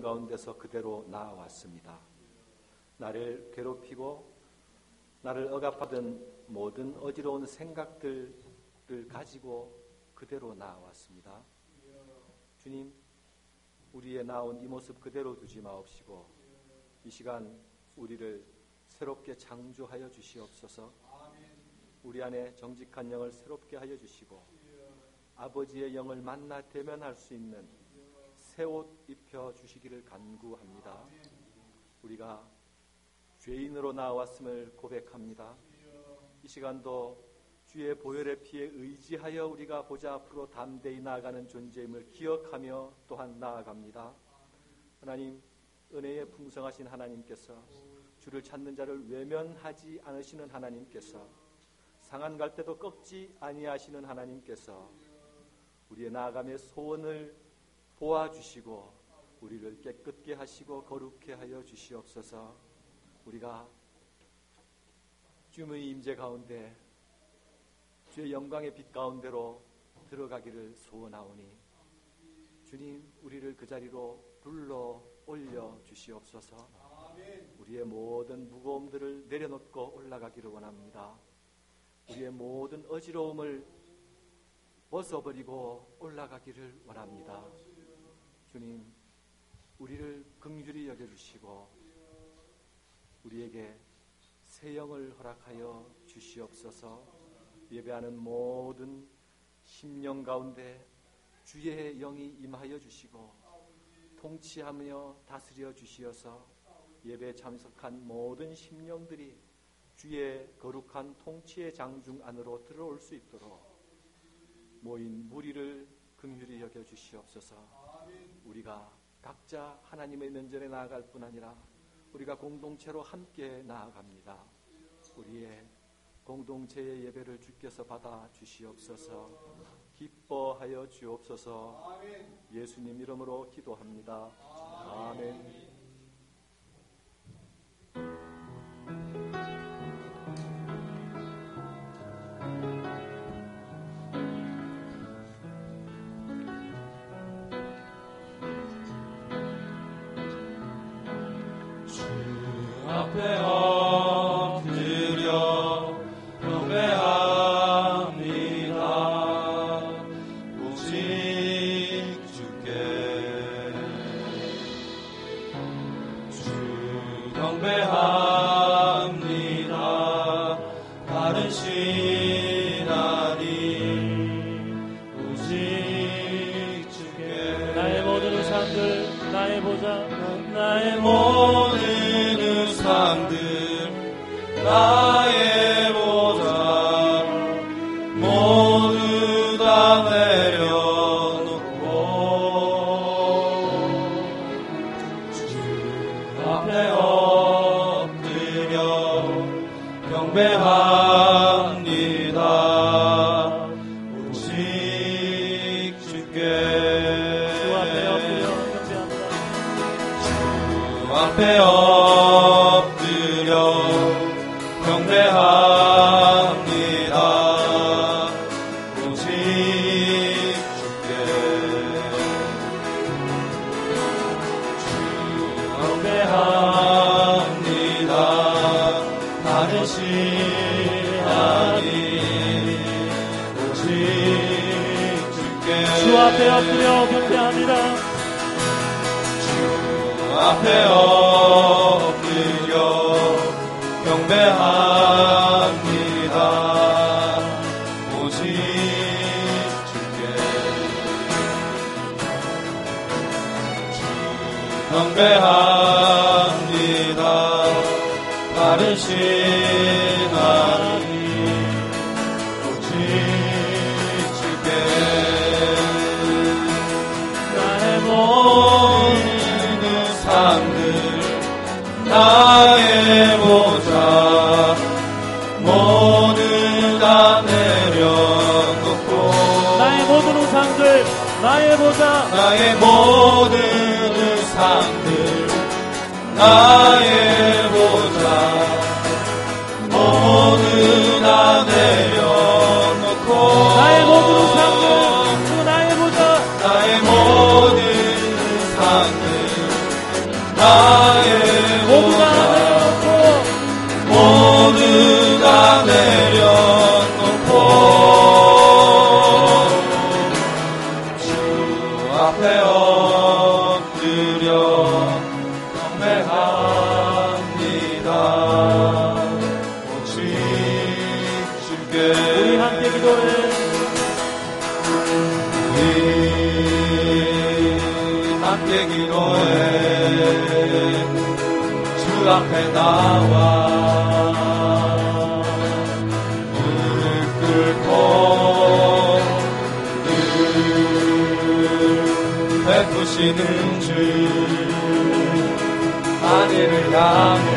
가운데서 그대로 나아왔습니다. 나를 괴롭히고 나를 억압하던 모든 어지러운 생각들을 가지고 그대로 나아왔습니다. 주님, 우리의 나온 이 모습 그대로 두지 마옵시고 이 시간 우리를 새롭게 창조하여 주시옵소서. 우리 안에 정직한 영을 새롭게 하여 주시고 아버지의 영을 만나 대면할 수 있는 새 옷 입혀 주시기를 간구합니다. 우리가 죄인으로 나왔음을 고백합니다. 이 시간도 주의 보혈의 피에 의지하여 우리가 보좌 앞으로 담대히 나아가는 존재임을 기억하며 또한 나아갑니다. 하나님, 은혜에 풍성하신 하나님께서 주를 찾는 자를 외면하지 않으시는 하나님께서 상한 갈 때도 꺾지 아니하시는 하나님께서 우리의 나아감의 소원을 보아주시고 우리를 깨끗게 하시고 거룩해 하여 주시옵소서 우리가 주의 임재 가운데 주의 영광의 빛 가운데로 들어가기를 소원하오니 주님 우리를 그 자리로 불러 올려 주시옵소서 우리의 모든 무거움들을 내려놓고 올라가기를 원합니다. 우리의 모든 어지러움을 벗어버리고 올라가기를 원합니다. 주님, 우리를 긍휼히 여겨주시고 우리에게 새 영을 허락하여 주시옵소서 예배하는 모든 심령 가운데 주의 영이 임하여 주시고 통치하며 다스려 주시어서 예배 참석한 모든 심령들이 주의 거룩한 통치의 장중 안으로 들어올 수 있도록 모인 무리를 긍휼히 여겨 주시옵소서. 우리가 각자 하나님의 면전에 나아갈 뿐 아니라 우리가 공동체로 함께 나아갑니다. 우리의 공동체의 예배를 주께서 받아 주시옵소서. 기뻐하여 주옵소서. 예수님 이름으로 기도합니다. 아멘. 앞에 엎드려 경배하 앞에 엎드려 경배합니다. 주 앞에 엎드려 경배합니다. 오직 주께 주 경배합니다. 바르신 의상들 나의 보자. 나의 모든 의상들 나의 보자. 모든 다 내려놓고 나의 모든 의상 주. 하늘을 향해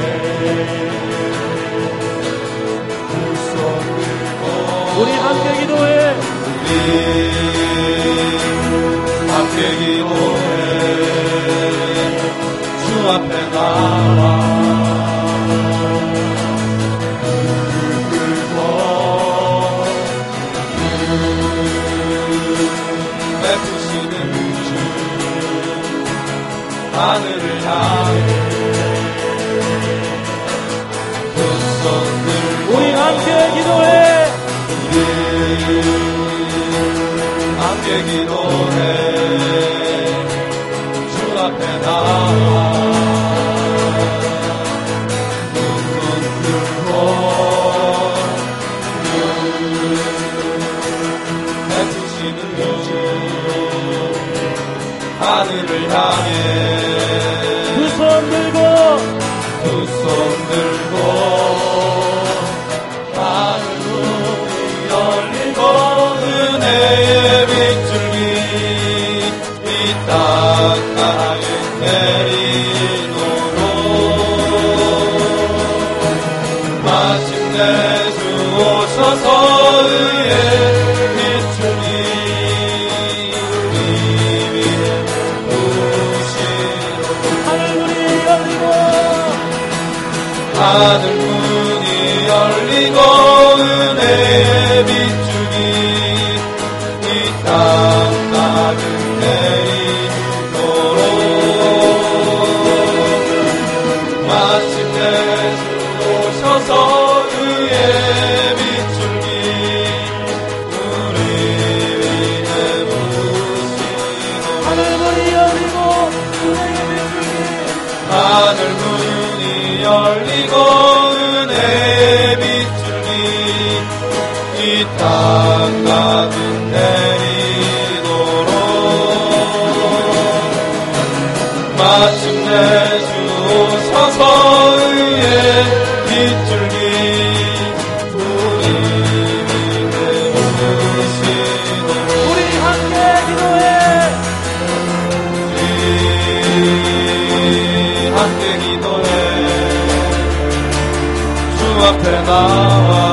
마침내 주 서서의 빗줄기 우리 내시도 우리 함께 기도해 우리 함께 기도해. 주 앞에 나와.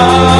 Oh.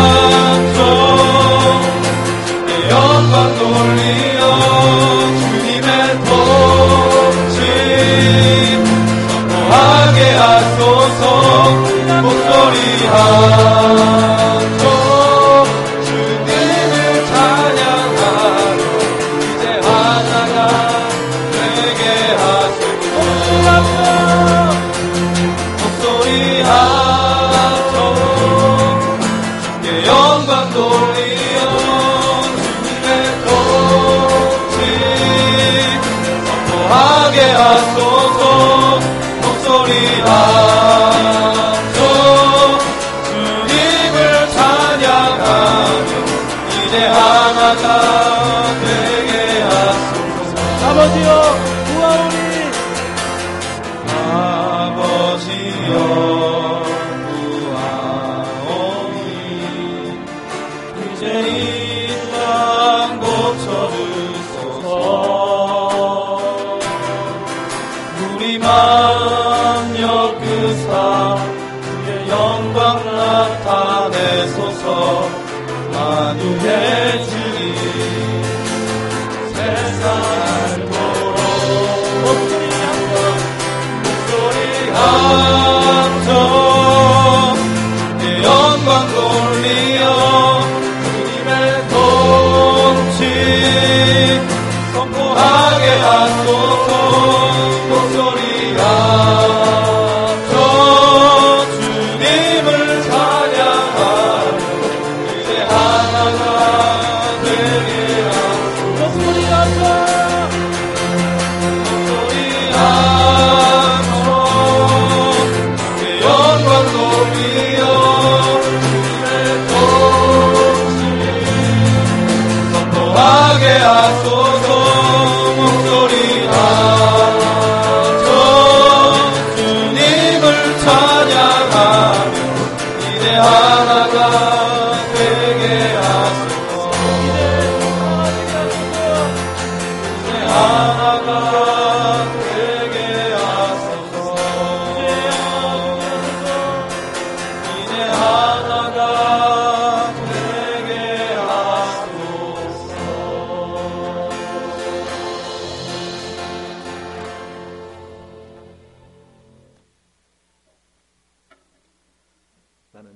만유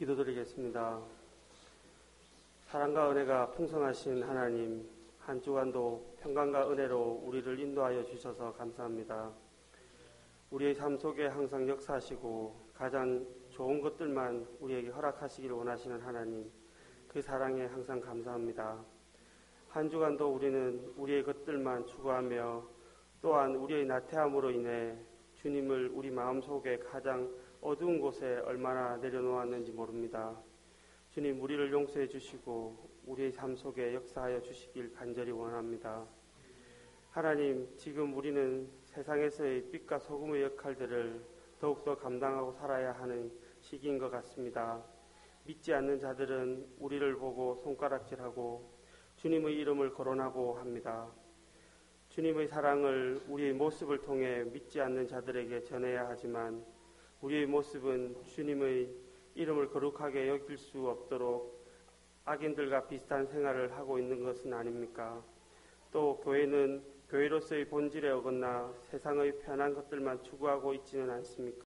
기도드리겠습니다. 사랑과 은혜가 풍성하신 하나님, 한 주간도 평강과 은혜로 우리를 인도하여 주셔서 감사합니다. 우리의 삶 속에 항상 역사하시고 가장 좋은 것들만 우리에게 허락하시기를 원하시는 하나님, 그 사랑에 항상 감사합니다. 한 주간도 우리는 우리의 것들만 추구하며 또한 우리의 나태함으로 인해 주님을 우리 마음 속에 가장 어두운 곳에 얼마나 내려놓았는지 모릅니다. 주님, 우리를 용서해 주시고 우리의 삶 속에 역사하여 주시길 간절히 원합니다. 하나님, 지금 우리는 세상에서의 빛과 소금의 역할들을 더욱더 감당하고 살아야 하는 시기인 것 같습니다. 믿지 않는 자들은 우리를 보고 손가락질하고 주님의 이름을 거론하고 합니다. 주님의 사랑을 우리의 모습을 통해 믿지 않는 자들에게 전해야 하지만 우리의 모습은 주님의 이름을 거룩하게 여길 수 없도록 악인들과 비슷한 생활을 하고 있는 것은 아닙니까? 또 교회는 교회로서의 본질에 어긋나 세상의 편한 것들만 추구하고 있지는 않습니까?